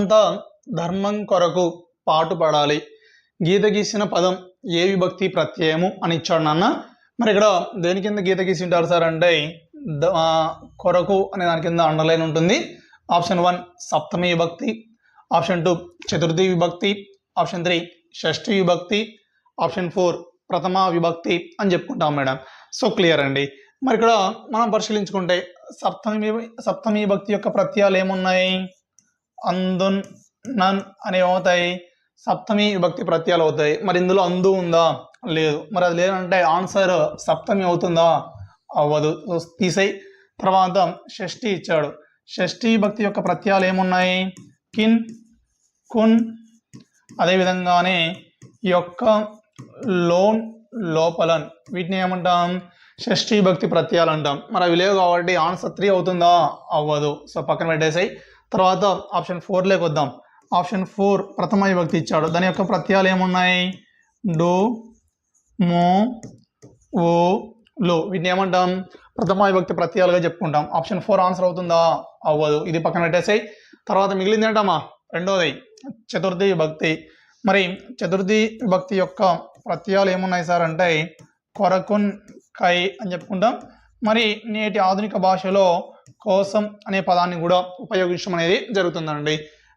అంతా ధర్మం కొరకు పాటుపడాలి. గీత గీసిన పదం ఏ విభక్తి ప్రత్యయము అని ఇచ్చాడు నాన్న. మరి ఇక్కడ దేని కింద గీత గీసి ఉంటారు సార్ అంటే ద- కొరకు అనే దాని కింద అండర్లైన్ ఉంటుంది. ఆప్షన్ వన్ సప్తమి విభక్తి ఆప్షన్ టూ చతుర్థి విభక్తి ఆప్షన్ త్రీ షష్ఠి విభక్తి ఆప్షన్ ఫోర్ ప్రథమ విభక్తి అని చెప్పుకుంటాం మేడం. సో క్లియర్ అండి. మరి ఇక్కడ మనం పరిశీలించుకుంటే సప్తమి సప్తమి విభక్తి యొక్క ప్రత్యయాలు ఏమున్నాయి? అందున్ నన్ అనేవి అవుతాయి సప్తమి విభక్తి ప్రత్యయాలు అవుతాయి. మరి ఇందులో అందు ఉందా? లేదు. మరి అది లేదంటే ఆన్సర్ సప్తమి అవుతుందా? అవ్వదు. సో తీసేయి తర్వాత షష్ఠి ఇచ్చాడు. షష్ఠి భక్తి యొక్క ప్రత్యయాలు ఏమున్నాయి? కిన్ కున్. అదేవిధంగానే ఈ యొక్క లోన్ లోపలన్. వీటిని ఏమంటాం? షష్ఠీ భక్తి ప్రత్యయాలు అంటాం. మరి అవి లేవు కాబట్టి ఆన్సర్ త్రీ అవుతుందా? అవ్వదు. సో పక్కన పెట్టేసాయి. తర్వాత ఆప్షన్ ఫోర్లోకి వద్దాం. ఆప్షన్ ఫోర్ ప్రథమ విభక్తి ఇచ్చాడు. దాని యొక్క ప్రత్యయాలు ఏమున్నాయి? డో మో ఓ లో. వీటిని ఏమంటాం? ప్రథమ విభక్తి ప్రత్యయాలుగా చెప్పుకుంటాం. ఆప్షన్ ఫోర్ ఆన్సర్ అవుతుందా? అవ్వదు. ఇది పక్కన పెట్టేసాయి తర్వాత మిగిలింది ఏంటమ్మా? రెండోది చతుర్థి విభక్తి. మరి చతుర్థి విభక్తి యొక్క ప్రత్యయాలు ఏమున్నాయి సార్ అంటే కొరకున్ కై అని చెప్పుకుంటాం. మరి నేటి ఆధునిక భాషలో కోసం అనే పదాన్ని కూడా ఉపయోగించడం అనేది జరుగుతుందండి.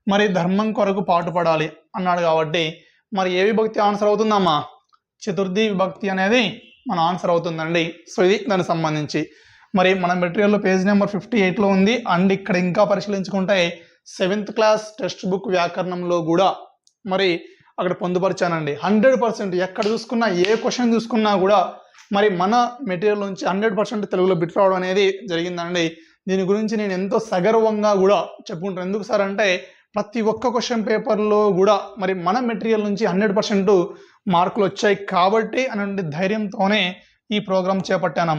మరి ధర్మం కొరకు పాటుపడాలి అన్నాడు కాబట్టి మరి ఏ విభక్తి ఆన్సర్ అవుతుందమ్మా? చతుర్థి విభక్తి అనేది మన ఆన్సర్ అవుతుందండి. సో ఇది దానికి సంబంధించి. మరి మన మెటీరియల్లో పేజ్ నెంబర్ ఫిఫ్టీ ఎయిట్లో ఉంది. అండ్ ఇక్కడ ఇంకా పరిశీలించుకుంటే సెవెంత్ క్లాస్ టెక్స్ట్ బుక్ వ్యాకరణంలో కూడా మరి అక్కడ పొందుపరిచానండి. హండ్రెడ్ పర్సెంట్ ఎక్కడ చూసుకున్నా ఏ క్వశ్చన్ చూసుకున్నా కూడా మరి మన మెటీరియల్ నుంచి హండ్రెడ్ పర్సెంట్ తెలుగులో బిట్ రావడం అనేది జరిగిందండి. దీని గురించి నేను ఎంతో సగర్వంగా కూడా చెప్పుకుంటాను. ఎందుకు సార్ అంటే ప్రతి ఒక్క క్వశ్చన్ పేపర్లో కూడా మరి మన మెటీరియల్ నుంచి హండ్రెడ్ పర్సెంట్ మార్కులు వచ్చాయి కాబట్టి అనే ధైర్యంతోనే ఈ ప్రోగ్రామ్ చేపట్టాను.